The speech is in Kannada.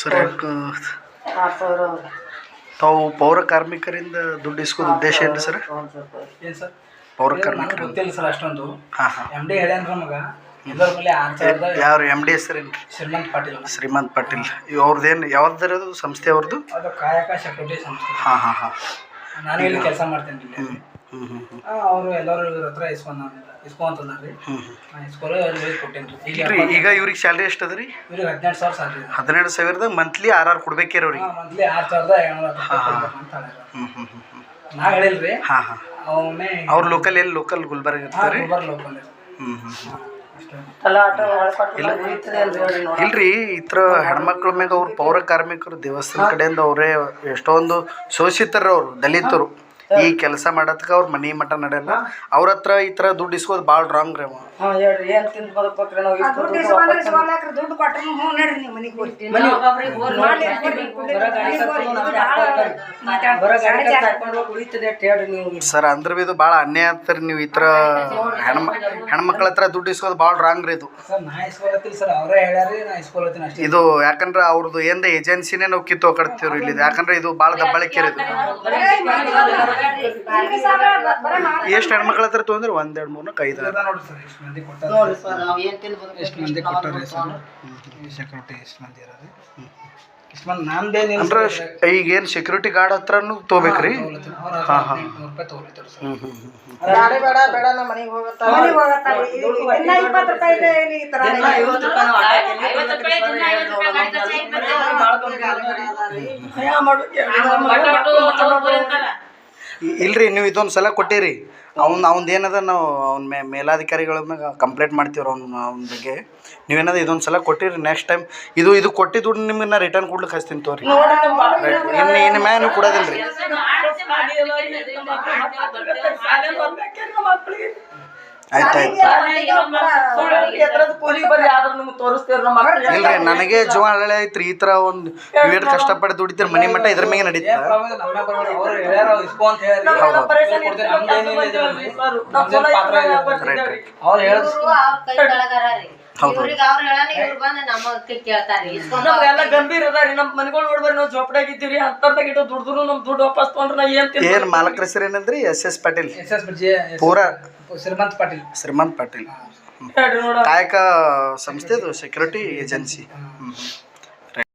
ಸರ್ ಸಾವಿರ ತಾವು ಪೌರ ಕಾರ್ಮಿಕರಿಂದ ದುಡ್ಡು ಇಸ್ಕೋದು ಉದ್ದೇಶ ಏನು ಸರ್? ಏನು ಸರ್? ಪೌರ ಕಾರ್ಮಿಕರು. ಗೊತ್ತಿಲ್ಲ ಸರ್ ಅಷ್ಟೊಂದು. ಹಾಂ ಹಾಂ. ಎಂ ಡಿ ಹೇಳ್ಯಾನ ನಮಗ. ಎಲ್ಲರ ಮೇಲೆ ಆರು ಸಾವಿರದ ಯಾರು ಎಂ ಡಿ ಹೆಸರೇನು ಶ್ರೀಮಂತ್ ಪಾಟೀಲ್. ಶ್ರೀಮಂತ್ ಪಾಟೀಲ್. ಅವ್ರದ್ದೇನು ಯಾವ್ದಿರೋದು ಸಂಸ್ಥೆ ಅವ್ರದ್ದು ಅದು ಕಾಯಕ ಸೆಕ್ಯೂರಿಟಿ ಸಂಸ್ಥೆ. ಹಾಂ ಹಾಂ ಹಾಂ. ನಾನು ಇಲ್ಲಿ ಕೆಲಸ ಮಾಡ್ತೇನೆ ಇಲ್ಲಿ ಹ್ಞೂ ಹ್ಞೂ ಹ್ಞೂ ಹ್ಞೂ ಅವರು ಎಲ್ಲರೂ ಇವ್ರ ಹತ್ರ ಇಸ್ಕೊಂಡ್ ಇಸ್ಕೊಂತಂದ್ರಿ. ಇಸ್ಕೊಳ್ಳೋ ಕೊಟ್ಟೇನಿ ರೀ. ಈಗ ಇವ್ರಿಗೆ ಸ್ಯಾಲ್ರಿ ಎಷ್ಟು ಅದ ರೀ ಇವ್ರಿಗೆ ಹದಿನೆಂಟು ಸಾವಿರ ಸ್ಯಾಲ್ರಿ ಸಾವಿರದ ಮಂತ್ಲಿ ಆರ್ ಆರ್ ಕೊಡ್ಬೇಕೇರಿ ಅವ್ರಿಗೆ ಮಂತ್ಲಿ ಆರು ಸಾವಿರದ ಏಳ್ನೂರ ಹಾಂ ಹಾಂ. ಅವನೇ ಅವ್ರ ಲೋಕಲ್ ಎಲ್ಲಿ? ಲೋಕಲ್ ಗುಲ್ಬರ್ಗ ಇರ್ತಾರೆ ರೀ ಗುಲ್ಬರ್ಗ ಲೋಕಲ್ ಹ್ಞೂ ಹ್ಞೂ ಇಲ್ರಿ ಈ ಥರ ಹೆಣ್ಮಕ್ಳ ಮ್ಯಾಗ ಅವ್ರು ಪೌರ ಕಾರ್ಮಿಕರು ದೇವಸ್ಥಾನ ಕಡೆಯಿಂದ ಅವರೇ ಎಷ್ಟೊಂದು ಶೋಷಿತರ ಅವರು ದಲಿತರು. ಈ ಕೆಲಸ ಮಾಡತ್ಕ ಅವ್ರ ಮನಿ ಮಠ ನಡೆಯಲ್ಲ ಅವ್ರ ಹತ್ರ ಈ ತರ ದುಡ್ಡು ಇಸ್ಕೋದು ಭಾಳ ರಾಂಗ್ ರೀ ಹಾಂ ಹೇಳ್ರಿ ಏನು ತಿಂದು ಬದುಕ್ಬೇಕ್ರಿ ನಾವು ಇಷ್ಟು ದುಡ್ಡು ವಾಪಸ್ ತಂದು- ದುಡ್ಡು ಕೊಟ್ಟರೆ ಹ್ಞೂ ನಡ್ರಿ ನೀವು ಮನೆಗೆ ಹೋಗಿ ಮನೆ ಒಬ್ಬೊಬ್ರಿಗೆ ಬರೋ ಗಾಡಿ ಖರ್ಚು ನಮ್ಗೆ ಹಾಕ್ಕೊಡ್ತಾರೆ. ಬರೋ ಗಾಡಿ ಖರ್ಚು ಹಾಕ್ಕೊಂಡು ಹೋಗಿ ಉಳಿತದೆ ಅಂತ ಹೇಳ್ರಿ ನೀವು ಸರ್ ಅಂದ್ರೆ ಇದು ಭಾಳ ಅನ್ಯಾಯ ಆಗ್ತಾರೆ ನೀವು ಈ ಥರ ಹೆಣ್ಮ ಹೆಣ್ಮಕ್ಳ ಹತ್ರ ದುಡ್ಡು ಇಸ್ಕೋದು ಭಾಳ ರಾಂಗ್ ರೀ ಇದು ಸರ್ ನಾ ಇಸ್ಕೊಳತ್ತಿಲ್ಲ ಸರ್ ಅವರೇ ಹೇಳ್ಯಾರಿ ನಾ ಇಸ್ಕೊಳತ್ತೀನಿ ಅಷ್ಟೇ ಇದು ಯಾಕಂದ್ರೆ ಅವ್ರದ್ದು ಏನ್ ಏಜೆನ್ಸಿನೇ ನಾವು ಕಿತ್ತು ಹೋಗ್ತಿವ್ರಿ ಇಲ್ಲಿ ಯಾಕಂದ್ರೆ ಇದು ಭಾಳ ದಬ್ಬಾಳಿಕೆ ರೀ ಇದು ಎಷ್ಟು ಹೆಣ್ಮಕ್ಳ ಹತ್ರ ತೊಗೊಂಡ್ರೆ ಒಂದೆರಡು ಮೂರು ಮೂರ್ನಾಕ್ ಐದು ಸರ್ ಎಷ್ಟು ಮಂದಿ ಕೊಟ್ಟಾರ ಸರ್ ನಾವು ಏನು ತಿಂದು ಎಷ್ಟು ಮಂದಿ ಕೊಟ್ಟಾರ ಸರ್ ಸೆಕ್ಯೂರಿಟಿ ಎಷ್ಟು ಮಂದಿ ಇರೋದು ಎಷ್ಟು ಮಂದಿ ನಂದೇನಿಲ್ಲ ಅಂದ್ರೆ ಈಗ ಏನು ಸೆಕ್ಯೂರಿಟಿ ಗಾರ್ಡ್ ಹತ್ರನೂ ತೊಗೋಬೇಕ್ರಿ ಹಾಂ ಹಾಂ ನೂರು ರೂಪಾಯಿ ತೊಗೊಳಿತಾರೆ ಸರ್ ಹ್ಞೂ ಹ್ಞೂ ಹ್ಞೂ ಬೇಡ ಬೇಡ ಬೇಡ ನಮ್ಮ ಮನೆಗೆ ಹೋಗತ್ತ ಮನೆಗೆ ಹೋಗತ್ತಾರೆ ಇನ್ನ ಇಪ್ಪತ್ತು ರೂಪಾಯಿ ಇದೆ ಇಲ್ಲಿ ಈ ಥರ ದಿನ ಐವತ್ತು ರೂಪಾಯಿ ನಾವು ಇಲ್ರಿ, ನೀವು ಇದೊಂದು ಸಲ ಕೊಟ್ಟಿರಿ. ಅವ್ನು ಅವ್ನ್ದು ಏನದ ನಾವು ಅವ್ನ ಮೇಲಾಧಿಕಾರಿಗಳ ಮ್ಯಾಗ ಕಂಪ್ಲೇಂಟ್ ಮಾಡ್ತೀವ್ರಿ ಅವ್ನ ಅವ್ನ ಬಗ್ಗೆ. ನೀವೇನದ ಇದೊಂದು ಸಲ ಕೊಟ್ಟಿರಿ ನೆಕ್ಸ್ಟ್ ಟೈಮ್ ಇದು ಇದು ಕೊಟ್ಟಿದ್ದು ದುಡ್ಡು ನಿಮಗೆ ನಾ ರಿಟರ್ನ್ ಕೊಡ್ಲಿಕ್ಕೆ ಹಚ್ತೀನಿ ತೋರಿ. ಇನ್ನು ಇನ್ನು ಮ್ಯಾಗ ನೀವು ಇಲ್ರಿ ನನಗೆ ಜೀವ ಹಳೆ ಐತ್ರಿ ಈ ತರ ಒಂದ್ ಇವೇಟ್ ಕಷ್ಟಪಟ್ಟು ದುಡಿತೀರಿ ಮನೆ ಮಟ್ಟ ಇದ್ರ ಮೇಲೆ ನಡೀತಾ? ಏನ್ ಮಾಲಕರ ಹೆಸರು ಏನಂದ್ರಿ? S S Patel. ಪೂರ ಶ್ರೀಮಂತ್ ಪಾಟೀಲ್. ಶ್ರೀಮಂತ್ ಪಾಟೀಲ್. ಹೇಳ್ರಿ ನೋಡ ಕಾಯಕ ಸಂಸ್ಥೆದು ಸೆಕ್ಯೂರಿಟಿ ಏಜೆನ್ಸಿ ಹ್ಞೂ